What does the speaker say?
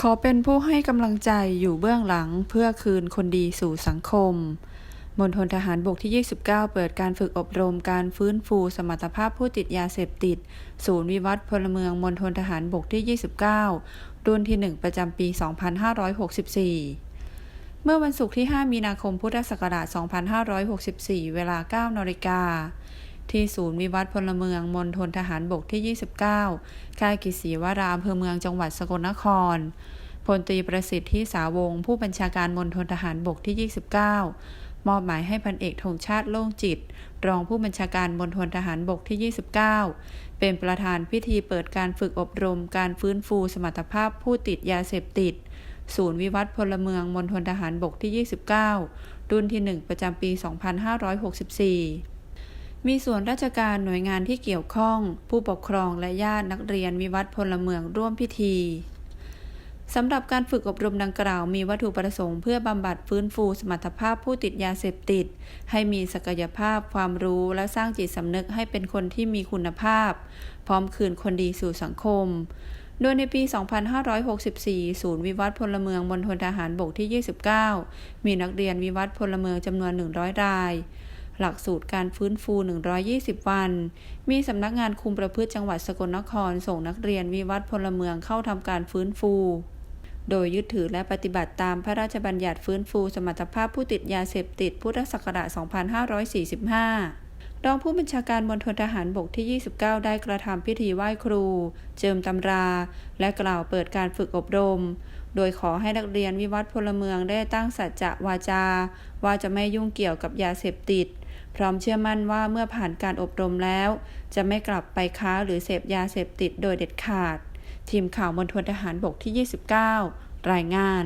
ขอเป็นผู้ให้กำลังใจอยู่เบื้องหลังเพื่อคืนคนดีสู่สังคมมณฑลทหารบกที่ 29 เปิดการฝึกอบรมการฟื้นฟูสมรรถภาพผู้ติดยาเสพติด ศูนย์วิวัฒน์พลเมืองมณฑลทหารบกที่ 29 รุ่นที่ 1 ประจำปี 2564 เมื่อวันศุกร์ที่ 5 มีนาคมพุทธศักราช 2564 เวลา 9นาฬิกา ที่ศูนย์วิวัฒน์พลเมืองมณฑลทหารบกที่ 29 ค่ายกิศีวาราอำเภอเมืองจังหวัดสกลนคร พลตรีประสิทธิ์ที่สาวง ผู้บัญชาการมณฑลทหารบกที่ 29 มอบหมายให้พันเอกธงชาติโล่งจิต รองผู้บัญชาการมณฑลทหารบกที่ 29 เป็นประธานพิธีเปิดการฝึกอบรมการฟื้นฟูสมรรถภาพผู้ติดยาเสพติด ศูนย์วิวัฒน์พลเมืองมณฑลทหารบกที่ 29 รุ่นที่ 1 ประจำปี 2564 มีส่วนราชการหน่วยงานที่เกี่ยวข้อง ผู้ปกครองและญาตินักเรียนวิวัฒน์พลเมืองร่วมพิธีสำหรับการฝึกอบรมดังกล่าวมีวัตถุประสงค์เพื่อบำบัดฟื้นฟูสมรรถภาพผู้ติดยาเสพติด ให้มีศักยภาพความรู้และสร้างจิตสำนึกให้เป็นคนที่มีคุณภาพ พร้อมคืนคนดีสู่สังคม โดยในปี 2564 ศูนย์วิวัฒน์พลเมืองมณฑลทหารบกที่ 29 มีนักเรียนวิวัฒน์พลเมืองจำนวน 100 ราย หลักสูตรการฟื้นฟู 120 วัน มีสำนักงานคุมประพฤติจังหวัดสกลนคร ส่งนักเรียนวิวัฒน์พลเมืองเข้าทำการฟื้นฟู โดยยึดถือและปฏิบัติตามพระราชบัญญัติฟื้นฟูสมรรถภาพผู้ติดยาเสพติดพุทธศักราช 2545รองผู้บัญชาการมณฑลทหารบกที่ 29 ได้กระทำพิธีไหว้ครู เจิมตำรา และกล่าวเปิดการฝึกอบรม โดยขอให้นักเรียนวิวัฒน์พลเมืองได้ตั้งสัจจะวาจา ว่าจะไม่ยุ่งเกี่ยวกับยาเสพติด พร้อมเชื่อมั่นว่าเมื่อผ่านการอบรมแล้ว จะไม่กลับไปค้าหรือเสพยาเสพติดโดยเด็ดขาด ทีมข่าวมณฑลทหารบกที่ 29 รายงาน